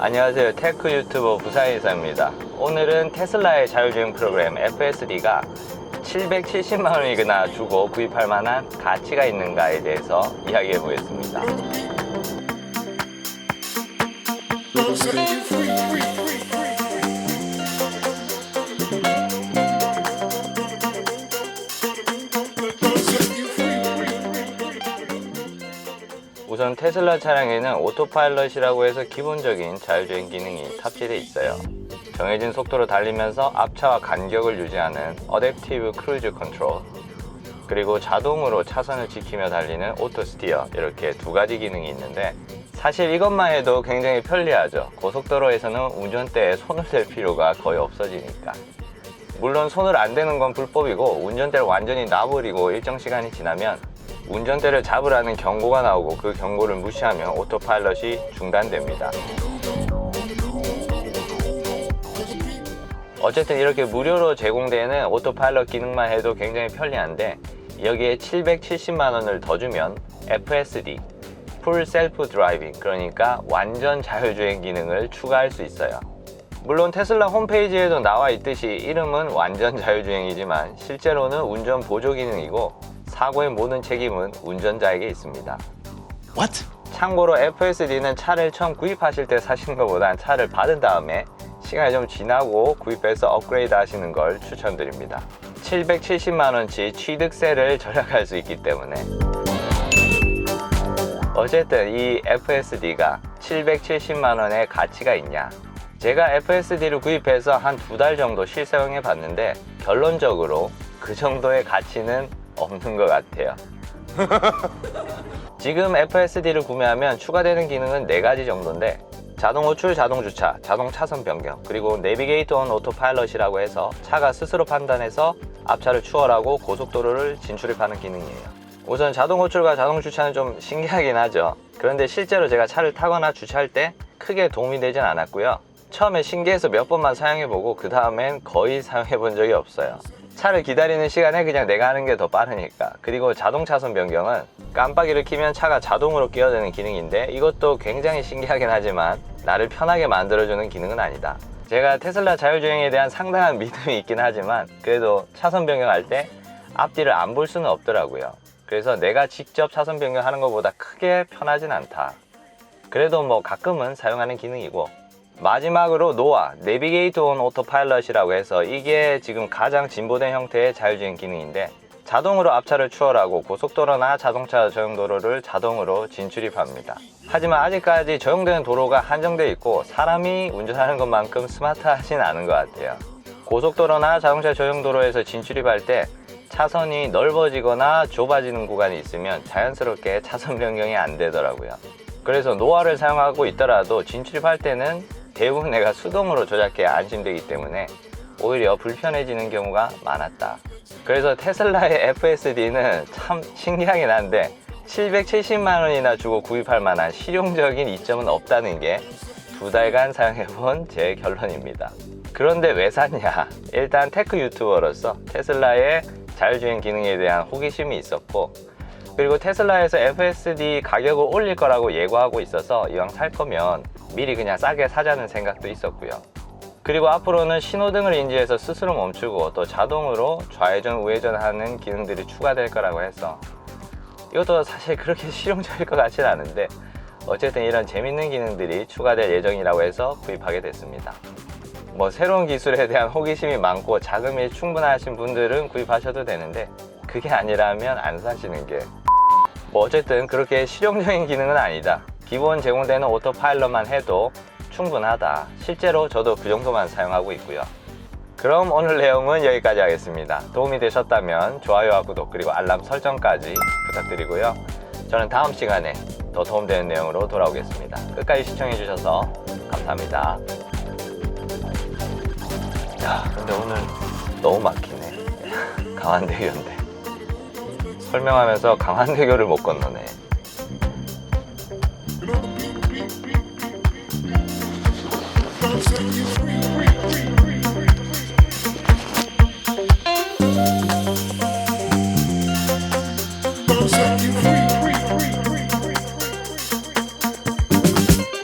안녕하세요. 테크 유튜버 부사이사입니다. 오늘은 테슬라의 자율주행 프로그램 FSD가 770만 원이나 주고 구입할 만한 가치가 있는가에 대해서 이야기해 보겠습니다. 우선 테슬라 차량에는 오토파일럿이라고 해서 기본적인 자율주행 기능이 탑재되어 있어요. 정해진 속도로 달리면서 앞차와 간격을 유지하는 어댑티브 크루즈 컨트롤 그리고 자동으로 차선을 지키며 달리는 오토 스티어 이렇게 두 가지 기능이 있는데 사실 이것만 해도 굉장히 편리하죠. 고속도로에서는 운전대에 손을 댈 필요가 거의 없어지니까. 물론 손을 안 대는 건 불법이고 운전대를 완전히 놔버리고 일정 시간이 지나면 운전대를 잡으라는 경고가 나오고 그 경고를 무시하면 오토파일럿이 중단됩니다. 어쨌든 이렇게 무료로 제공되는 오토파일럿 기능만 해도 굉장히 편리한데 여기에 770만 원을 더 주면 FSD 풀 셀프 드라이빙 그러니까 완전 자율주행 기능을 추가할 수 있어요. 물론 테슬라 홈페이지에도 나와 있듯이 이름은 완전 자율주행이지만 실제로는 운전 보조 기능이고 사고의 모든 책임은 운전자에게 있습니다. What? 참고로 FSD는 차를 처음 구입하실 때 사시는 것보단 차를 받은 다음에 시간이 좀 지나고 구입해서 업그레이드 하시는 걸 추천드립니다. 770만원치 취득세를 절약할 수 있기 때문에. 어쨌든 이 FSD가 770만원의 가치가 있냐? 제가 FSD를 구입해서 한 두 달 정도 실사용해 봤는데 결론적으로 그 정도의 가치는 없는 것 같아요. 지금 FSD를 구매하면 추가되는 기능은 4가지 정도인데 자동 호출, 자동 주차, 자동 차선 변경, 그리고 내비게이터 온 오토파일럿이라고 해서 차가 스스로 판단해서 앞차를 추월하고 고속도로를 진출입하는 기능이에요. 우선 자동 호출과 자동 주차는 좀 신기하긴 하죠. 그런데 실제로 제가 차를 타거나 주차할 때 크게 도움이 되진 않았고요. 처음에 신기해서 몇 번만 사용해보고 그 다음엔 거의 사용해본 적이 없어요. 차를 기다리는 시간에 그냥 내가 하는 게 더 빠르니까. 그리고 자동 차선 변경은 깜빡이를 켜면 차가 자동으로 끼어드는 기능인데 이것도 굉장히 신기하긴 하지만 나를 편하게 만들어주는 기능은 아니다. 제가 테슬라 자율주행에 대한 상당한 믿음이 있긴 하지만 그래도 차선 변경할 때 앞뒤를 안 볼 수는 없더라고요. 그래서 내가 직접 차선 변경하는 것보다 크게 편하진 않다. 그래도 뭐 가끔은 사용하는 기능이고 마지막으로 노아 내비게이터 온 오토파일럿이라고 해서 이게 지금 가장 진보된 형태의 자율주행 기능인데 자동으로 앞차를 추월하고 고속도로나 자동차 저용도로를 자동으로 진출입합니다. 하지만 아직까지 저용되는 도로가 한정되어 있고 사람이 운전하는 것만큼 스마트하진 않은 것 같아요. 고속도로나 자동차 저용도로에서 진출입할 때 차선이 넓어지거나 좁아지는 구간이 있으면 자연스럽게 차선 변경이 안 되더라고요. 그래서 노화를 사용하고 있더라도 진출입할 때는 대부분 내가 수동으로 조작해야 안심되기 때문에 오히려 불편해지는 경우가 많았다. 그래서 테슬라의 FSD는 참 신기하긴 한데 770만 원이나 주고 구입할 만한 실용적인 이점은 없다는 게 두 달간 사용해본 제 결론입니다. 그런데 왜 샀냐? 일단 테크 유튜버로서 테슬라의 자율주행 기능에 대한 호기심이 있었고 그리고 테슬라에서 FSD 가격을 올릴 거라고 예고하고 있어서 이왕 살 거면 미리 그냥 싸게 사자는 생각도 있었고요. 그리고 앞으로는 신호등을 인지해서 스스로 멈추고 또 자동으로 좌회전 우회전하는 기능들이 추가될 거라고 해서 이것도 사실 그렇게 실용적일 것 같지는 않은데 어쨌든 이런 재밌는 기능들이 추가될 예정이라고 해서 구입하게 됐습니다. 뭐 새로운 기술에 대한 호기심이 많고 자금이 충분하신 분들은 구입하셔도 되는데 그게 아니라면 안 사시는 게 뭐 어쨌든 그렇게 실용적인 기능은 아니다. 기본 제공되는 오토파일럿만 해도 충분하다. 실제로 저도 그 정도만 사용하고 있고요. 그럼 오늘 내용은 여기까지 하겠습니다. 도움이 되셨다면 좋아요와 구독 그리고 알람 설정까지 부탁드리고요. 저는 다음 시간에 더 도움되는 내용으로 돌아오겠습니다. 끝까지 시청해주셔서 감사합니다. 야, 근데 오늘 너무 막히네. 강한대교인데. 설명하면서 강한대교를 못 건너네. You know the beat, beat, beat, beat, beat.